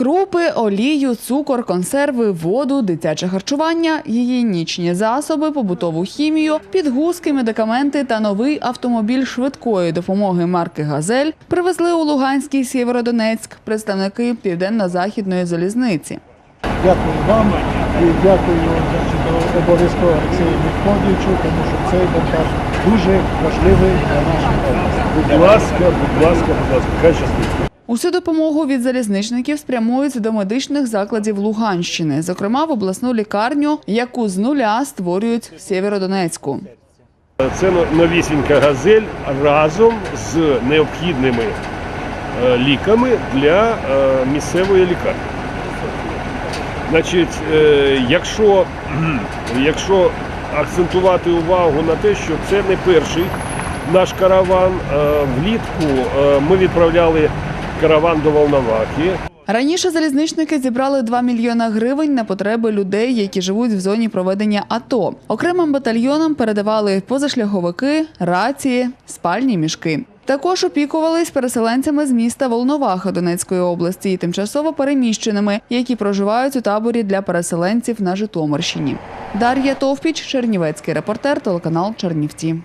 Крупи, олію, цукор, консерви, воду, дитяче харчування, гігієнічні засоби, побутову хімію, підгузки, медикаменти та новий автомобіль швидкої допомоги марки Газель привезли у Луганський Сєвєродонецьк представники південно-західної залізниці. Дякую вам і дякую обов'язково Олексію Мефодійовичу, тому що цей монтаж дуже важливий для нашої області. Будь ласка, будь ласка, будь ласка, хай щастить. Усю допомогу від залізничників спрямують до медичних закладів Луганщини, зокрема в обласну лікарню, яку з нуля створюють в Сєвєродонецьку. Це новісінька газель разом з необхідними е, ліками для е, місцевої лікарні. Значить, е, якщо, якщо акцентувати увагу на те, що це не перший наш караван, влітку ми відправляли караван до Волновахи. Раніше залізничники зібрали 2 мільйона гривень на потреби людей, які живуть в зоні проведення АТО. Окремим батальйонам передавали позашляховики, рації, спальні мішки. Також опікувались переселенцями з міста Волноваха Донецької області і тимчасово переміщеними, які проживають у таборі для переселенців на Житомирщині. Дар'я Товпіч, Чернівецький репортер, телеканал Чернівці.